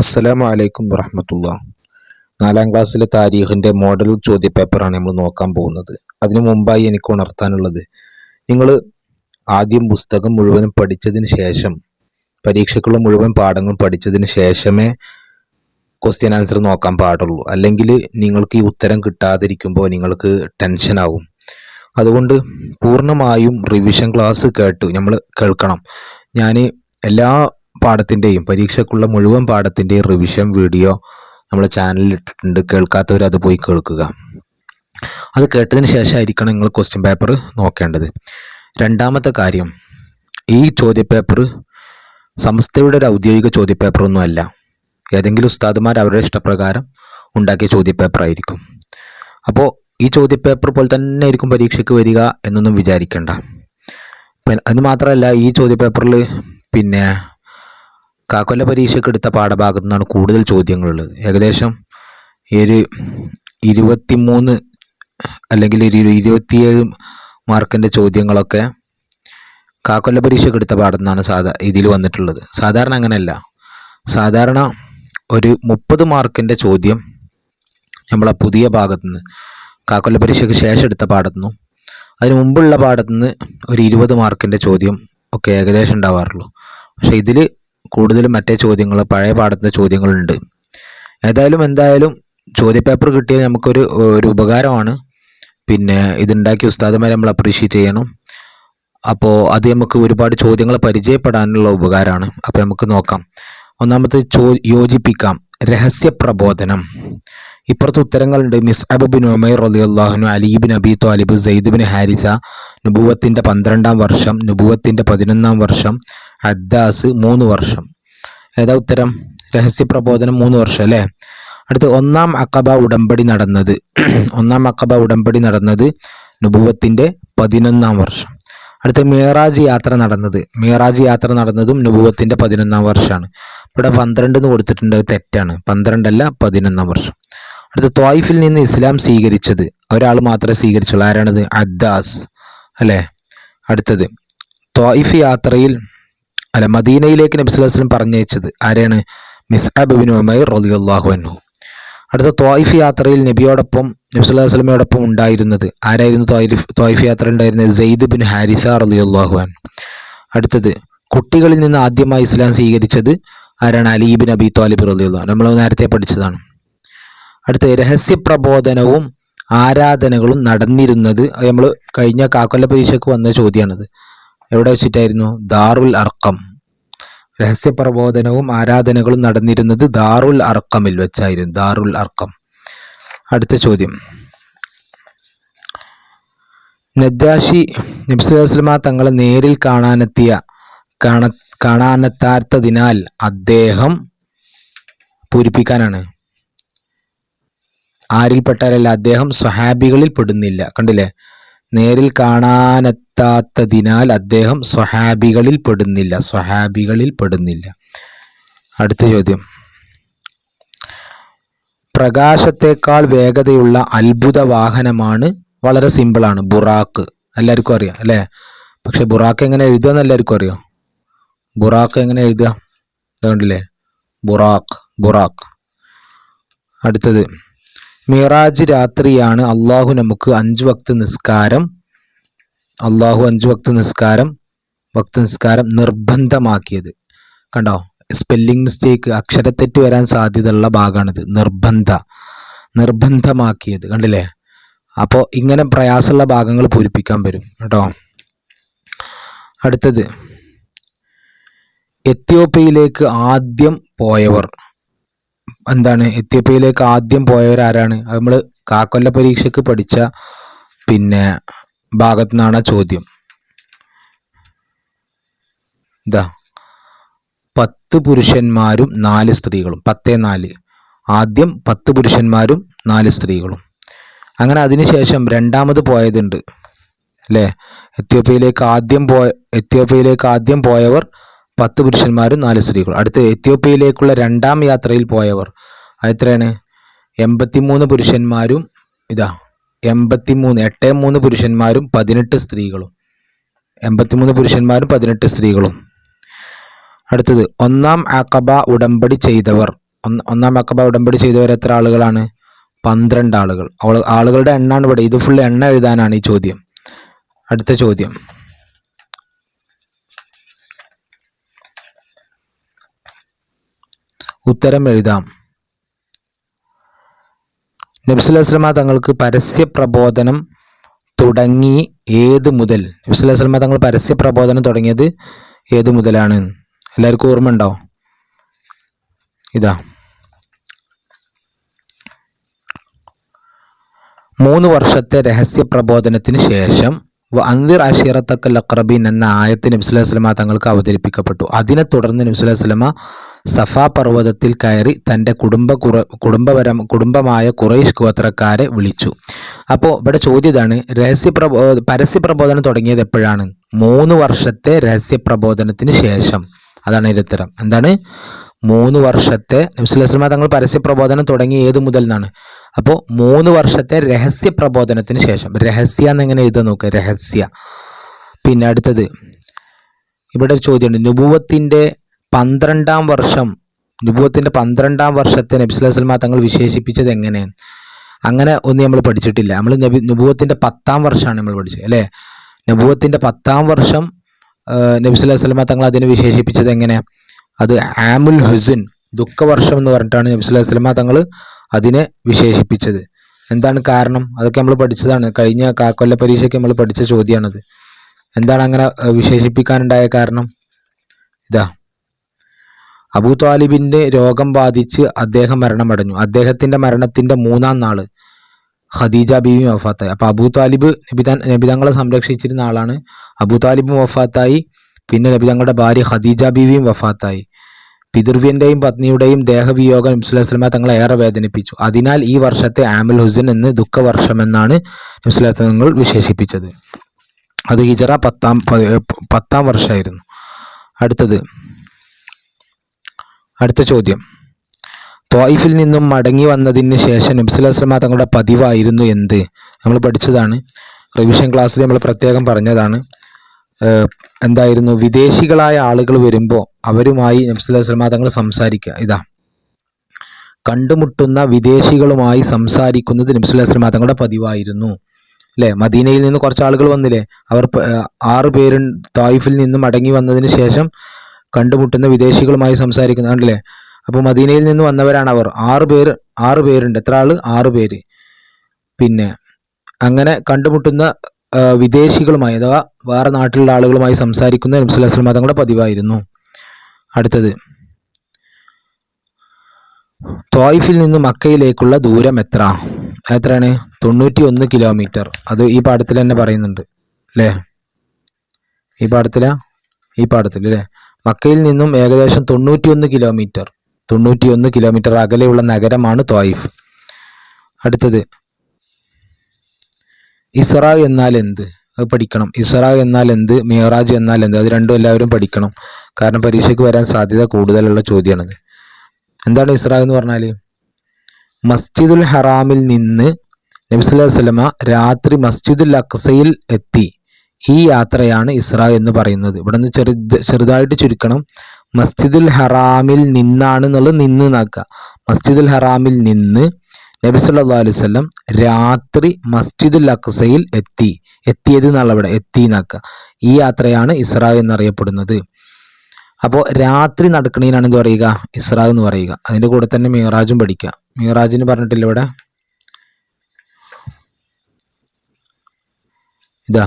അസ്സലാമു അലൈക്കും വറഹമത്തുള്ള. നാലാം ക്ലാസ്സിലെ താരീഖിന്റെ മോഡൽ ചോദ്യപേപ്പറാണ് നമ്മൾ നോക്കാൻ പോകുന്നത്. അതിനു മുമ്പായി എനിക്ക് ഉണർത്താനുള്ളത്. നിങ്ങൾ ആദ്യം പുസ്തകം മുഴുവനും പഠിച്ചതിന് ശേഷം പരീക്ഷയ്ക്കുള്ള മുഴുവൻ പാഠങ്ങളും പഠിച്ചതിന് ശേഷമേ ക്വസ്റ്റ്യൻ ആൻസർ നോക്കാൻ പാടുള്ളൂ. അല്ലെങ്കിൽ നിങ്ങൾക്ക് ഈ ഉത്തരം കിട്ടാതിരിക്കുമ്പോൾ നിങ്ങൾക്ക് ടെൻഷനാവും അതുകൊണ്ട് പൂർണമായും റിവിഷൻ ക്ലാസ് കേട്ടു. നമ്മൾ കേൾക്കണം. ഞാൻ എല്ലാ പാഠത്തിന്റെയും പരീക്ഷയ്ക്കുള്ള മുഴുവൻ പാഠത്തിന്റെയും റിവിഷൻ വീഡിയോ നമ്മളെ ചാനലിൽ ഇട്ടിട്ടുണ്ട്. കേൾക്കാത്തവർ അത് പോയി കേൾക്കുക. അത് കേട്ടതിന് ശേഷമായിരിക്കണം നിങ്ങൾ ക്വസ്റ്റ്യൻ പേപ്പർ നോക്കേണ്ടത്. രണ്ടാമത്തെ കാര്യം ഈ ചോദ്യപേപ്പർ സംസ്ഥയുടെ ഒരു ഔദ്യോഗിക ചോദ്യപേപ്പറൊന്നും അല്ല. ഏതെങ്കിലും ഉസ്താദുമാർ അവരുടെ ഇഷ്ടപ്രകാരം ഉണ്ടാക്കിയ ചോദ്യപേപ്പർ ആയിരിക്കും. അപ്പോൾ ഈ ചോദ്യപേപ്പർ പോലെ തന്നെ ആയിരിക്കും പരീക്ഷയ്ക്ക് വരിക എന്നൊന്നും വിചാരിക്കേണ്ട. അത് മാത്രമല്ല ഈ ചോദ്യപേപ്പറിൽ പിന്നെ കാക്കൊല്ല പരീക്ഷയ്ക്ക് എടുത്ത പാഠഭാഗത്തു നിന്നാണ് കൂടുതൽ ചോദ്യങ്ങളുള്ളത്. ഏകദേശം ഒരു ഇരുപത്തിമൂന്ന് അല്ലെങ്കിൽ ഒരു ഇരു- ഇരുപത്തിയേഴ് മാർക്കിന്റെ ചോദ്യങ്ങളൊക്കെ കാക്കൊല്ല പരീക്ഷയ്ക്ക് എടുത്ത പാഠത്തു നിന്നാണ് സാധാ ഇതിൽ വന്നിട്ടുള്ളത്. സാധാരണ അങ്ങനെയല്ല. സാധാരണ ഒരു മുപ്പത് മാർക്കിന്റെ ചോദ്യം നമ്മളെ പുതിയ ഭാഗത്തു നിന്ന് കാക്കൊല്ല പരീക്ഷയ്ക്ക് ശേഷം എടുത്ത പാഠത്തു നിന്നും അതിന് മുമ്പുള്ള പാഠത്തു നിന്ന് ഒരു ഇരുപത് മാർക്കിന്റെ ചോദ്യം ഒക്കെ ഏകദേശം ഉണ്ടാവാറുള്ളൂ. പക്ഷേ ഇതിൽ കൂടുതലും മറ്റേ ചോദ്യങ്ങൾ പഴയ പാഠത്തിന്റെ ചോദ്യങ്ങളുണ്ട്. ഏതായാലും എന്തായാലും ചോദ്യപേപ്പർ കിട്ടിയത് നമുക്കൊരു ഒരു ഉപകാരമാണ്. പിന്നെ ഇതുണ്ടാക്കിയ ഉസ്താദുമാരെ നമ്മൾ അപ്രീഷിയേറ്റ് ചെയ്യണം. അപ്പോൾ അത് നമുക്ക് ഒരുപാട് ചോദ്യങ്ങൾ പരിചയപ്പെടാനുള്ള ഉപകാരമാണ്. അപ്പോൾ നമുക്ക് നോക്കാം. ഒന്നാമത്തെ ചോ യോജിപ്പിക്കാം. രഹസ്യ പ്രബോധനം. ഇപ്പുറത്ത് ഉത്തരങ്ങളുണ്ട്. Miss അബുബിൻ Umair റലിയുള്ളാഹുനു Ali bin Abi Talib Zaid bin Haritha നുബുവത്തിന്റെ പന്ത്രണ്ടാം വർഷം നുബുവത്തിന്റെ പതിനൊന്നാം വർഷം അദ്ദാസ് മൂന്ന് വർഷം. ഏതാ ഉത്തരം? രഹസ്യ പ്രബോധനം മൂന്ന് വർഷം അല്ലേ? അടുത്ത് ഒന്നാം അക്കബ ഉടമ്പടി നടന്നത്. ഒന്നാം അക്കബ ഉടമ്പടി നടന്നത് നുബുവത്തിന്റെ പതിനൊന്നാം വർഷം. അടുത്ത മിയറാജ് യാത്ര നടന്നത്. മിയറാജ് യാത്ര നടന്നതും നുബുവത്തിന്റെ പതിനൊന്നാം വർഷമാണ് ഇവിടെ പന്ത്രണ്ട് എന്ന് കൊടുത്തിട്ടുണ്ട് തെറ്റാണ്. പന്ത്രണ്ടല്ല പതിനൊന്നാം വർഷം. അടുത്ത ത്വായിഫിൽ നിന്ന് ഇസ്ലാം സ്വീകരിച്ചത് ഒരാൾ മാത്രമേ സ്വീകരിച്ചുള്ളൂ. ആരാണത്? അദ്ദാസ് അല്ലേ? അടുത്തത്. ത്വായിഫ് യാത്രയിൽ അല്ല മദീനയിലേക്ക് നബി വസല്ലം പറഞ്ഞയച്ചത് ആരെയാണ് മിസ്അബ് ബിൻ ഉമൈർ റളിയല്ലാഹു അൻഹു. അടുത്ത ത്വായിഫ് യാത്രയിൽ നബിയോടൊപ്പം നബി സല്ലല്ലാഹു അലൈഹി വസല്ലമയോടൊപ്പം ഉണ്ടായിരുന്നത് ആരായിരുന്നു ത്വായിഫ് ത്വായിഫ് യാത്ര ഉണ്ടായിരുന്നത്? സെയ്ദ് ബിൻ ഹാരിസ റളിയല്ലാഹു അൻ അടുത്തത് കുട്ടികളിൽ നിന്ന് ആദ്യമായി ഇസ്ലാം സ്വീകരിച്ചത് ആരാണ്? അലീബിൻ അബി ത്വാലിബ് റളിയല്ലാഹു നമ്മൾ നേരത്തെ പഠിച്ചതാണ്. അടുത്ത രഹസ്യ പ്രബോധനവും ആരാധനകളും നടന്നിരുന്നത് നമ്മൾ കഴിഞ്ഞ കാക്കൊല്ല പരീക്ഷയ്ക്ക് വന്ന ചോദ്യമാണത്. എവിടെ വെച്ചിട്ടായിരുന്നു? ദാറുൽ അർക്കം രഹസ്യ പ്രബോധനവും ആരാധനകളും നടന്നിരുന്നത് ദാറുൽ അർക്കമിൽ വെച്ചായിരുന്നു. ദാറുൽ അർക്കം അടുത്ത ചോദ്യം. നജാഷി നബ്സുലമ തങ്ങളെ നേരിൽ കാണാനെത്തിയ കാണ കാണാനെത്താത്തതിനാൽ അദ്ദേഹം പൂരിപ്പിക്കാനാണ്. ആരിൽപ്പെട്ടാലല്ല അദ്ദേഹം സ്വഹാബികളിൽ പെടുന്നില്ല. കണ്ടില്ലേ? നേരിൽ കാണാനെത്താത്തതിനാൽ അദ്ദേഹം സ്വഹാബികളിൽ പെടുന്നില്ല. സ്വഹാബികളിൽ പെടുന്നില്ല. അടുത്ത ചോദ്യം. പ്രകാശത്തേക്കാൾ വേഗതയുള്ള അത്ഭുത വാഹനമാണ് വളരെ സിമ്പിളാണ് ബുറാക്ക് എല്ലാവർക്കും അറിയാം അല്ലേ? പക്ഷെ ബുറാക്ക് എങ്ങനെ എഴുതുക എന്ന് എല്ലാവർക്കും അറിയാം? ബുറാക്ക് എങ്ങനെ എഴുതുക? അതുകൊണ്ടല്ലേ ബുറാക്ക് ബുറാക്ക് അടുത്തത്. മിറാജ് രാത്രിയാണ് അള്ളാഹു നമുക്ക് അഞ്ച് വക്ത് നിസ്കാരം അള്ളാഹു അഞ്ച് വക്ത് നിസ്കാരം വക്ത് നിസ്കാരം നിർബന്ധമാക്കിയത്. കണ്ടോ? സ്പെല്ലിംഗ് മിസ്റ്റേക്ക് അക്ഷരത്തെറ്റ് വരാൻ സാധ്യതയുള്ള ഭാഗമാണിത്. നിർബന്ധ നിർബന്ധമാക്കിയത്. കണ്ടില്ലേ? അപ്പോൾ ഇങ്ങനെ പ്രയാസമുള്ള ഭാഗങ്ങൾ പൂരിപ്പിക്കാൻ വരും കേട്ടോ? അടുത്തത് എത്യോപ്യയിലേക്ക് ആദ്യം പോയവർ. എന്താണ് എത്യോപ്യയിലേക്ക് ആദ്യം പോയവരാരാണ്? അത് നമ്മൾ കാക്കൊല്ല പരീക്ഷയ്ക്ക് പഠിച്ച പിന്നെ ഭാഗത്തു നിന്നാണ് ചോദ്യം. ഇതാ പത്ത് പുരുഷന്മാരും നാല് സ്ത്രീകളും. പത്തേ നാല്. ആദ്യം പത്ത് പുരുഷന്മാരും നാല് സ്ത്രീകളും. അങ്ങനെ അതിനുശേഷം രണ്ടാമത് പോയതുണ്ട്. അല്ലേ? എത്യോപ്യയിലേക്ക് ആദ്യം പോയ എത്യോപ്യയിലേക്ക് ആദ്യം പോയവർ പത്ത് പുരുഷന്മാരും നാല് സ്ത്രീകളും. അടുത്ത് എത്യോപ്യയിലേക്കുള്ള രണ്ടാം യാത്രയിൽ പോയവർ. എത്രയാണ്? എൺപത്തിമൂന്ന് പുരുഷന്മാരും ഇതാ എൺപത്തിമൂന്ന് എട്ട് മൂന്ന് പുരുഷന്മാരും പതിനെട്ട് സ്ത്രീകളും. എൺപത്തിമൂന്ന് പുരുഷന്മാരും പതിനെട്ട് സ്ത്രീകളും. അടുത്തത് ഒന്നാം അക്കബ ഉടമ്പടി ചെയ്തവർ. ഒന്ന് അക്കബ ഉടമ്പടി ചെയ്തവർ എത്ര ആളുകളാണ്? പന്ത്രണ്ട് ആളുകൾ. ആളുകളുടെ എണ്ണാണ് ഇവിടെ. ഇത് ഫുൾ എണ്ണ എഴുതാനാണ് ഈ ചോദ്യം. അടുത്ത ചോദ്യം. ഉത്തരം എഴുതാം നബ്സുലസ്ലമ തങ്ങൾക്ക് പരസ്യ പ്രബോധനം തുടങ്ങി ഏത് മുതൽ? നബ്സുലസ്ലമ തങ്ങൾ പരസ്യ പ്രബോധനം തുടങ്ങിയത് ഏത് മുതലാണ്? എല്ലാവർക്കും ഓർമ്മ ഉണ്ടോ ഇതാ. മൂന്ന് വർഷത്തെ രഹസ്യ പ്രബോധനത്തിന് ശേഷം അന്തിർ അഷീറത്തക്കൽ അക്രബീൻ എന്ന ആയത്ത് നബ്സുലസ്ലമ തങ്ങൾക്ക് അവതരിപ്പിക്കപ്പെട്ടു. അതിനെ തുടർന്ന് നബ്സുലസ്ലമ സഫാ പർവതത്തിൽ കയറി തന്റെ കുടുംബ കുറ കുടുംബപരം കുടുംബമായ കുറേഷ് ഗോത്രക്കാരെ വിളിച്ചു. അപ്പോൾ ഇവിടെ ചോദ്യം ഇതാണ് രഹസ്യ പരസ്യ പ്രബോധനം തുടങ്ങിയത് എപ്പോഴാണ്? മൂന്ന് വർഷത്തെ രഹസ്യ പ്രബോധനത്തിന് ശേഷം. അതാണ് ഇതിന്റെ ഉത്തരം. എന്താണ്? മൂന്ന് വർഷത്തെ നബ്സുലസ്ലമ തങ്ങൾ പരസ്യ പ്രബോധനം തുടങ്ങി ഏത് മുതൽ എന്നാണ്? അപ്പോൾ മൂന്ന് വർഷത്തെ രഹസ്യ പ്രബോധനത്തിന് ശേഷം രഹസ്യ എന്നെങ്ങനെ എഴുതാൻ നോക്കുക? രഹസ്യ. പിന്നെ അടുത്തത് ഇവിടെ ഒരു ചോദ്യമുണ്ട്. നുപൂവത്തിന്റെ പന്ത്രണ്ടാം വർഷം നുപൂവത്തിന്റെ പന്ത്രണ്ടാം വർഷത്തെ നബിസ്വല്ലാസ്ലമ തങ്ങൾ വിശേഷിപ്പിച്ചത് എങ്ങനെയാണ്? അങ്ങനെ ഒന്നും നമ്മൾ പഠിച്ചിട്ടില്ല. നമ്മൾ നബി നുപൂവത്തിന്റെ പത്താം വർഷമാണ് നമ്മൾ പഠിച്ചത് അല്ലേ? നുപൂവത്തിന്റെ പത്താം വർഷം നബിസ്വല്ലാസ്ലമ തങ്ങൾ അതിനെ വിശേഷിപ്പിച്ചത് എങ്ങനെ അത് ആമുൽ ഹുസിൻ ദുഃഖവർഷം എന്ന് പറഞ്ഞിട്ടാണ് നബിസ്വല്ലാ വസ്ലമ തങ്ങൾ അതിനെ വിശേഷിപ്പിച്ചത്. എന്താണ് കാരണം? അതൊക്കെ നമ്മൾ പഠിച്ചതാണ്. കഴിഞ്ഞ കാക്കൊല്ല പരീക്ഷയ്ക്ക് നമ്മൾ പഠിച്ച ചോദ്യമാണത് എന്താണ് അങ്ങനെ വിശേഷിപ്പിക്കാനുണ്ടായ കാരണം? ഇതാ. അബൂ രോഗം ബാധിച്ച് അദ്ദേഹം മരണമടഞ്ഞു. അദ്ദേഹത്തിന്റെ മരണത്തിന്റെ മൂന്നാം നാൾ ഖദീജ ബീവി വഫാത്തായി. അപ്പോൾ അബൂ താലിബ് നബിതാൻ നബിതങ്ങളെ സംരക്ഷിച്ചിരുന്ന ആളാണ് അബൂ താലിബും വഫാത്തായി. പിന്നെ നബിതങ്ങളുടെ ഭാര്യ ഖദീജ ബീവിയും വഫാത്തായി. പിതൃവ്യന്റെയും പത്നിയുടെയും ദേഹവിയോഗം നബ്സുല്ലാസ്ലമ തങ്ങളെ ഏറെ വേദനിപ്പിച്ചു. അതിനാൽ ഈ വർഷത്തെ ആമുൽ ഹുസൻ എന്ന് ദുഃഖവർഷമെന്നാണ് നബ്സുല്ലാസ്ലങ്ങൾ വിശേഷിപ്പിച്ചത്. അത് ഹിജറ പത്താം പത്താം വർഷമായിരുന്നു അടുത്തത് അടുത്ത ചോദ്യം. ത്വായിഫിൽ നിന്നും മടങ്ങി വന്നതിന് ശേഷം നബ്സുല്ലാസ്ലമ തങ്ങളുടെ പതിവായിരുന്നു എന്ത്? നമ്മൾ പഠിച്ചതാണ്. റിവിഷൻ ക്ലാസ്സിൽ നമ്മൾ പ്രത്യേകം പറഞ്ഞതാണ്. എന്തായിരുന്നു? വിദേശികളായ ആളുകൾ വരുമ്പോൾ അവരുമായി നബ്സുല്ലാസ്ലമ തങ്ങൾ സംസാരിക്കുക. ഇതാ. കണ്ടുമുട്ടുന്ന വിദേശികളുമായി സംസാരിക്കുന്നത് നബ്സുല്ലാസ്ലമ തങ്ങളുടെ പതിവായിരുന്നു. അല്ലേ മദീനയിൽ നിന്ന് കുറച്ച് ആളുകൾ വന്നില്ലേ? അവർ ആറ് പേര് തായിഫിൽ നിന്ന് മടങ്ങി വന്നതിന് ശേഷം കണ്ടുമുട്ടുന്ന വിദേശികളുമായി സംസാരിക്കുന്ന കണ്ടില്ലേ? അപ്പോൾ മദീനയിൽ നിന്ന് വന്നവരാണ് അവർ. ആറ് പേര് ആറ് പേരുണ്ട്. എത്ര ആൾ? ആറ് പേര്. പിന്നെ അങ്ങനെ കണ്ടുമുട്ടുന്ന വിദേശികളുമായി അഥവാ വേറെ നാട്ടിലുള്ള ആളുകളുമായി സംസാരിക്കുന്ന നബ്സുല്ലാസ്ലം തങ്ങളുടെ പതിവായിരുന്നു. അടുത്തത്. ത്വായിഫിൽ നിന്ന് മക്കയിലേക്കുള്ള ദൂരം എത്ര? എത്രയാണ്? തൊണ്ണൂറ്റി ഒന്ന് കിലോമീറ്റർ. അത് ഈ പാഠത്തിൽ തന്നെ പറയുന്നുണ്ട്. അല്ലേ ഈ പാഠത്തില? ഈ പാഠത്തിൽ അല്ലേ മക്കയിൽ നിന്നും ഏകദേശം തൊണ്ണൂറ്റി ഒന്ന് കിലോമീറ്റർ. തൊണ്ണൂറ്റി ഒന്ന് കിലോമീറ്റർ അകലെയുള്ള നഗരമാണ് ത്വായിഫ് അടുത്തത്. ഇസ്ര എന്നാൽ എന്ത്? അത് പഠിക്കണം. ഇസ്ര എന്നാൽ എന്ത്? മിയറാജ് എന്നാൽ എന്ത്? അത് രണ്ടും എല്ലാവരും പഠിക്കണം. കാരണം പരീക്ഷയ്ക്ക് വരാൻ സാധ്യത കൂടുതലുള്ള ചോദ്യമാണത്. എന്താണ് ഇസ്ര എന്ന് പറഞ്ഞാൽ മസ്ജിദുൽ ഹറാമിൽ നിന്ന് നബിസ്വല്ലാ വസ്ലമ രാത്രി മസ്ജിദുൽ അക്സയിൽ എത്തി. ഈ യാത്രയാണ് ഇസ്ര എന്ന് പറയുന്നത്. ഇവിടെ നിന്ന് ചെറു ചെറുതായിട്ട് ചുരുക്കണം. മസ്ജിദുൽ ഹറാമിൽ നിന്നാണ് എന്നുള്ളത് നിന്ന് നാക്കുക മസ്ജിദുൽ ഹറാമിൽ നിന്ന് നബി സല്ലല്ലാഹു അലൈഹി വസല്ലം രാത്രി മസ്ജിദുൽ അക്സയിൽ എത്തി. എത്തിയത് എന്നുള്ള അവിടെ എത്തി ഈ യാത്രയാണ് ഇസ്ര എന്നറിയപ്പെടുന്നത്. അപ്പോൾ രാത്രി നടക്കണേനാണ് എന്ത് പറയുക? ഇസ്ര എന്ന് പറയുക. അതിന്റെ കൂടെ തന്നെ മീറാജും പഠിക്കുക. മീറാജിന് പറഞ്ഞിട്ടില്ല ഇവിടെ? ഇതാ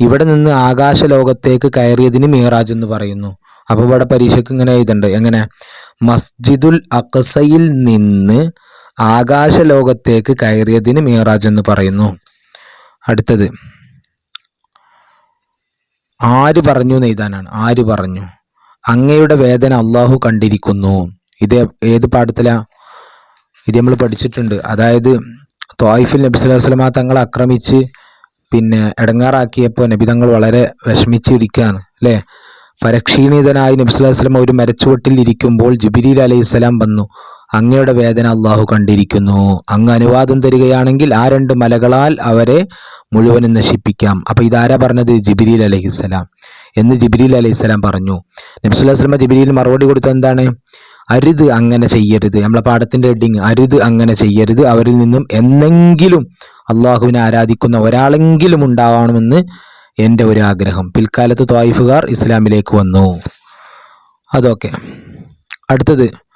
ഇവിടെ നിന്ന് ആകാശ ലോകത്തേക്ക് കയറിയതിന് മീറാജ് എന്ന് പറയുന്നു. അപ്പോൾ ഇവിടെ പരീക്ഷയ്ക്ക് ഇങ്ങനെ എഴുതുന്നുണ്ട് എങ്ങനെ? മസ്ജിദുൽ അക്സയിൽ നിന്ന് ആകാശ ലോകത്തേക്ക് കയറിയതിന് മീറാജ് എന്ന് പറയുന്നു. അടുത്തത്. ആര് പറഞ്ഞു നെയ്താനാണ് ആര് പറഞ്ഞു? അങ്ങയുടെ വേദന അള്ളാഹു കണ്ടിരിക്കുന്നു. ഇത് ഏത് പാഠത്തിലാ? ഇത് നമ്മൾ പഠിച്ചിട്ടുണ്ട്. അതായത് ത്വായിഫിൽ നബി സ്വലാഹു വസ്ലമ തങ്ങളെ ആക്രമിച്ച് പിന്നെ ഇടങ്ങാറാക്കിയപ്പോൾ നബി തങ്ങൾ വളരെ വിഷമിച്ചിരിക്കുകയാണ് അല്ലേ? പരക്ഷീണിതനായി നബി സ്വലാഹു അലൈഹി ഒരു മരച്ചുവട്ടിൽ ഇരിക്കുമ്പോൾ ജിബിരിൽ അലൈഹിസ്സലാം വന്നു. അങ്ങയുടെ വേദന അള്ളാഹു കണ്ടിരിക്കുന്നു. അങ്ങ് അനുവാദം തരികയാണെങ്കിൽ ആ രണ്ട് മലകളാൽ അവരെ മുഴുവനും നശിപ്പിക്കാം. അപ്പൊ ഇതാരാ പറഞ്ഞത്? ജിബിരിൽ അലൈഹിസ്സലാം. എന്ന് ജിബിരിൽ അലൈഹിസ്സലാം പറഞ്ഞു. നബി സ്വല്ലല്ലാഹു അലൈഹി ജിബിരിയിൽ മറുപടി കൊടുത്ത എന്താണ്? അരുത് അങ്ങനെ ചെയ്യരുത്. നമ്മളെ പാഠത്തിന്റെ ഹെഡിങ് അരുത് അങ്ങനെ ചെയ്യരുത്. അവരിൽ നിന്നും എന്നെങ്കിലും അള്ളാഹുവിനെ ആരാധിക്കുന്ന ഒരാളെങ്കിലും ഉണ്ടാവണമെന്ന് എന്റെ ഒരു ആഗ്രഹം. പിൽക്കാലത്ത് ത്വായിഫുകാർ ഇസ്ലാമിലേക്ക് വന്നു. അതൊക്കെ. അടുത്തത്.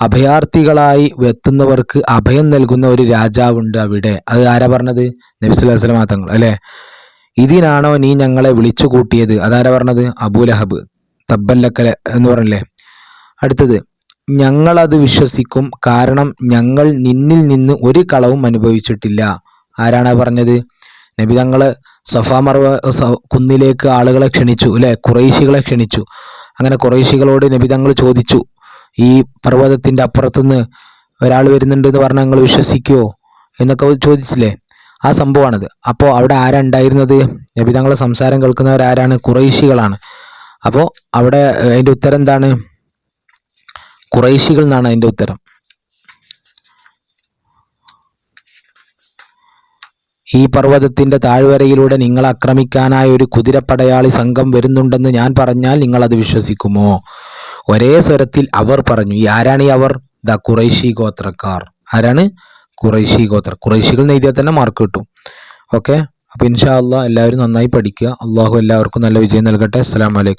അഭയാർത്ഥികളായി എത്തുന്നവർക്ക് അഭയം നൽകുന്ന ഒരു രാജാവുണ്ട് അവിടെ. അത് ആരാ പറഞ്ഞത്? നബിസുല്ലാസ്ലമാ തങ്ങൾ അല്ലേ? ഇതിനാണോ നീ ഞങ്ങളെ വിളിച്ചു കൂട്ടിയത് അതാരാ പറഞ്ഞത്? അബൂലഹബ് തബ്ബല്ലക്കല എന്ന് പറഞ്ഞല്ലേ? അടുത്തത് ഞങ്ങളത് വിശ്വസിക്കും കാരണം ഞങ്ങൾ നിന്നിൽ നിന്ന് ഒരു കളവും അനുഭവിച്ചിട്ടില്ല. ആരാണ് പറഞ്ഞത്? നബി തങ്ങൾ സഫാ മർവ കുന്നിലേക്ക് ആളുകളെ ക്ഷണിച്ചു അല്ലെ? കുറേശികളെ ക്ഷണിച്ചു. അങ്ങനെ കുറേശികളോട് നബി തങ്ങൾ ചോദിച്ചു ഈ പർവതത്തിന്റെ അപ്പുറത്തുനിന്ന് ഒരാൾ വരുന്നുണ്ട് എന്ന് പറഞ്ഞാൽ നിങ്ങൾ വിശ്വസിക്കുമോ എന്നൊക്കെ ചോദിച്ചില്ലേ? ആ സംഭവമാണിത്. അപ്പോൾ അവിടെ ആരാ നബി തങ്ങളെ സംസാരം കേൾക്കുന്നവരാരാണ് കുറേശികളാണ്. അപ്പോൾ അവിടെ അതിന്റെ ഉത്തരം എന്താണ്? കുറേശികൾ എന്നാണ് അതിന്റെ ഉത്തരം. ഈ പർവതത്തിന്റെ താഴ്വരയിലൂടെ നിങ്ങൾ ആക്രമിക്കാനായ ഒരു കുതിരപ്പടയാളി സംഘം വരുന്നുണ്ടെന്ന് ഞാൻ പറഞ്ഞാൽ നിങ്ങളത് വിശ്വസിക്കുമോ? ഒരേ സ്വരത്തിൽ അവർ പറഞ്ഞു ഈ ആരാണ് ഈ അവർ? ദ കുറൈശി ഗോത്രക്കാർ. ആരാണ്? കുറൈശി ഗോത്ര കുറൈശികൾ നെയ്തിയാൽ തന്നെ മാർക്ക് കിട്ടും. ഓക്കെ അപ്പൊ ഇൻഷാ അള്ളാഹ് എല്ലാവരും നന്നായി പഠിക്കുക. അള്ളാഹു എല്ലാവർക്കും നല്ല വിജയം നൽകട്ടെ. അസ്സാം അലൈക്കും.